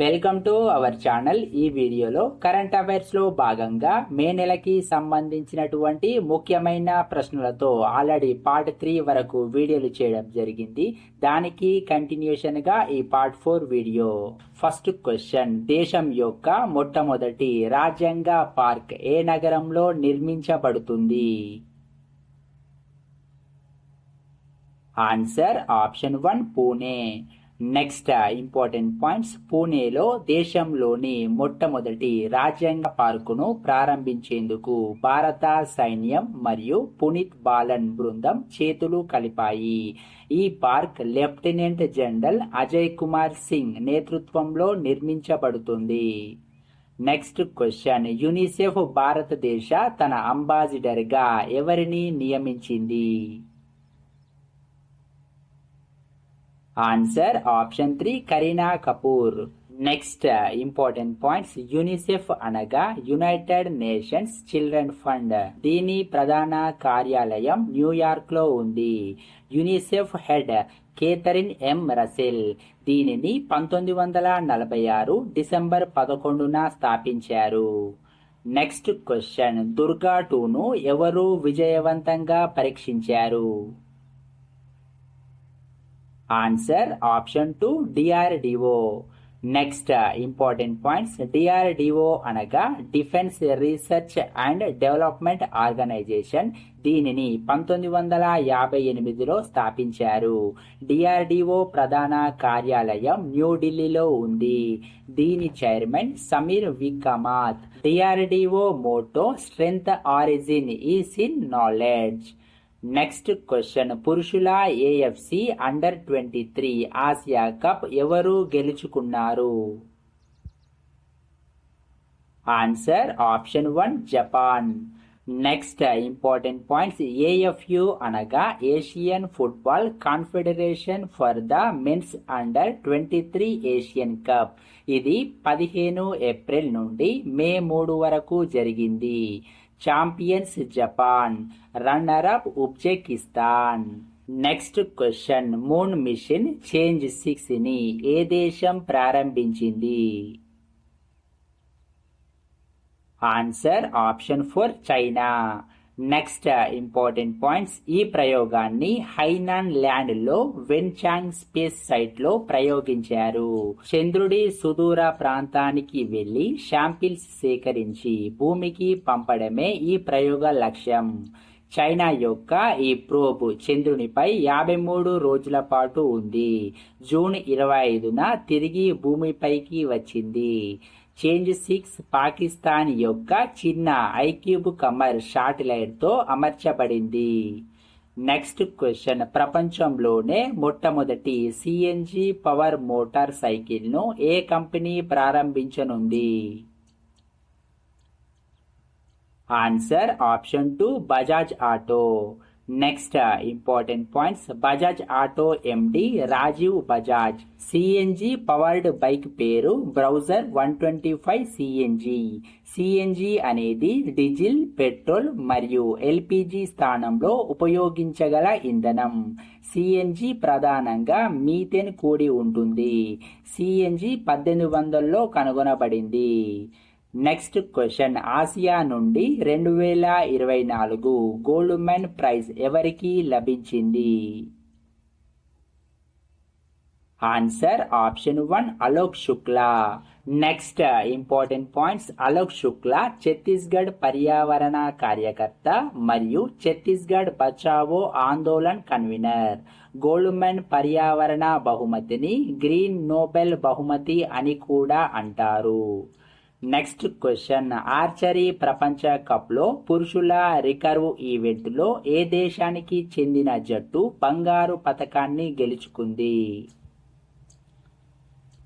Welcome to our channel. ఈ వీడియోలో current అఫైర్స్లో భాగంగా మే నెలకి సంబంధించినటువంటి ముఖ్యమైన ప్రశ్నలతో ఆల్రెడీ పార్ట్ త్రీ వరకు వీడియోలు చేయడం జరిగింది. దానికి కంటిన్యూషన్గా ఈ part four video. First question దేశం యొక్క మొట్టమొదటి రాజ్యాంగ పార్క్ ఏ నగరంలో నిర్మించబడుతుంది? Answer option one Pune. Next important points పూణేలో దేశంలోని మొట్టమొదటి రాజ్యాంగ పార్కును ప్రారంభించేందుకు భారత సైన్యం మరియు పునీత్ బాలన్ బృందం చేతులు కలిపాయి. ఈ park lieutenant general Ajay Kumar Singh నేతృత్వంలో నిర్మించబడుతుంది. నెక్స్ట్ క్వశ్చన్ యునిసెఫ్ భారతదేశ తన అంబాసిడర్గా ఎవరిని నియమించింది? Answer option three Kareena Kapoor next important points UNICEF అనగా యునైటెడ్ నేషన్స్ చిల్డ్రన్ ఫండ్ దీని ప్రధాన కార్యాలయం న్యూయార్క్లో ఉంది UNICEF head Catherine M Russell దీనిని పంతొమ్మిది వందల నలభై ఆరు డిసెంబర్ పదకొండున స్థాపించారు. నెక్స్ట్ క్వశ్చన్ దుర్గా టూను ఎవరు విజయవంతంగా పరీక్షించారు? Answer option two DRDO next important points DRDO అనగా defence research and development organisation దీనిని పంతొమ్మిది వందల యాభై ఎనిమిదిలో స్థాపించారు. డిఆర్డిఓ ప్రధాన కార్యాలయం న్యూఢిల్లీలో ఉంది. దీని chairman Sameer Vikamat DRDO motto strength origin is in knowledge next question పురుషుల AFC under twenty three Asia cup ఎవరు గెలుచుకున్నారు? Answer option one Japan next important points AFU అనగా Asian football confederation for the men's under twenty three Asian cup ఇది పదిహేను April నుండి May మూడు వరకు జరిగింది. Champions Japan runner up Uzbekistan next question moon mission Chang'e సిక్స్ని ఏ దేశం ప్రారంభించింది? Answer option four China next important points ఈ ప్రయోగాన్ని హైనాన్ ల్యాండ్లో వెన్చాంగ్ స్పేస్ సైట్లో ప్రయోగించారు. చంద్రుడి సుదూర ప్రాంతానికి వెళ్ళి శాంపిల్స్ సేకరించి భూమికి పంపడమే ఈ ప్రయోగ లక్ష్యం. చైనా యొక్క ఈ ప్రోబ్ చంద్రునిపై యాభై మూడు రోజుల పాటు ఉంది. జూన్ ఇరవై ఐదున తిరిగి భూమిపైకి వచ్చింది. చేంజ్ సిక్స్ పాకిస్తాన్ యొక్క చిన్న ఐక్యూబ్ కమర్ శాటిలైట్తో అమర్చబడింది. Next question. ప్రపంచంలోనే మొట్టమొదటి సిఎన్జి పవర్ మోటార్ సైకిల్ను ఏ company ప్రారంభించనుంది? Answer option two Bajaj auto. Next important points Bajaj auto MD Rajiv Bajaj CNG powered bike పేరు browser one twenty five CNG CNG అనేది diesel petrol మరియు LPG స్థానంలో ఉపయోగించగల ఇంధనం. సిఎన్జి ప్రధానంగా మీథేన్ కూడి ఉంటుంది. సిఎన్జి పద్దెనిమిది వందల్లో కనుగొనబడింది. నెక్స్ట్ క్వశ్చన్ ఆసియా నుండి రెండు వేల ఇరవై నాలుగు గోల్డ్ మెన్ ప్రైజ్ ఎవరికి లభించింది? Answer option one Alok Shukla next important points Alok Shukla Chhattisgarh పర్యావరణ కార్యకర్త మరియు ఛత్తీస్గఢ్ బచావో ఆందోళన్ కన్వీనర్ గోల్డ్మెన్ పర్యావరణ బహుమతిని గ్రీన్ నోబెల్ బహుమతి అని కూడా అంటారు. నెక్స్ట్ క్వశ్చన్ ఆర్చరీ ప్రపంచ కప్లో పురుషుల రికర్వ్ ఈవెంట్లో ఏ దేశానికి చెందిన జట్టు బంగారు పథకాన్ని గెలుచుకుంది?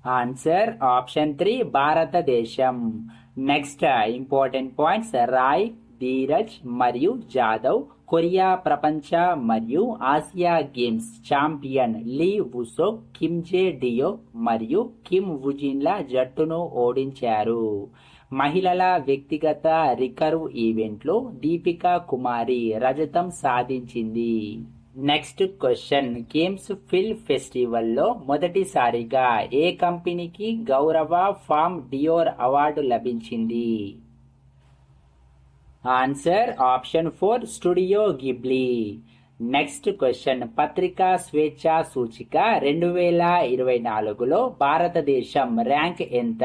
ఆన్సర్ ఆప్షన్ త్రీ భారతదేశం. Next important points Rai Dhiraj మరియు జాదవ్. కొరియా ప్రపంచ మరియు Asia games champion Lee Wooseok Kim Je Deok మరియు కిమ్ వుజిన్ల జట్టును ఓడించారు. మహిళల వ్యక్తిగత రికర్వ్ ఈవెంట్లో దీపికా కుమారి రజతం సాధించింది. Next question. గేమ్స్ ఫిల్ ఫెస్టివల్లో మొదటిసారిగా ఏ కంపెనీకి గౌరవ ఫామ్ డియోర్ అవార్డు లభించింది? Answer option four studio Ghibli next question పత్రికా స్వేచ్ఛ సూచిక రెండు వేల ఇరవై నాలుగులో భారతదేశం ర్యాంక్ ఎంత?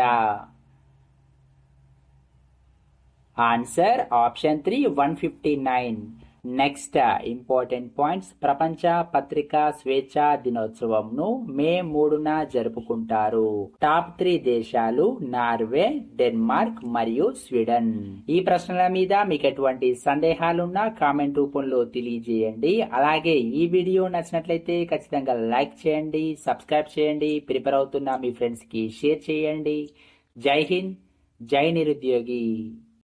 Answer option three one fifty nine next important points ప్రపంచ పత్రికా స్వేచ్ఛ దినోత్సవంను మే మూడున జరుపుకుంటారు. టాప్ త్రీ దేశాలు నార్వే డెన్మార్క్ మరియు స్వీడన్. ఈ ప్రశ్నల మీద మీకు ఎటువంటి సందేహాలున్నా కామెంట్ రూపంలో తెలియజేయండి. అలాగే ఈ వీడియో నచ్చినట్లయితే ఖచ్చితంగా లైక్ చేయండి సబ్స్క్రైబ్ చేయండి ప్రిపేర్ అవుతున్న మీ ఫ్రెండ్స్కి షేర్ చేయండి. జై హింద్ జై నిరుద్యోగి.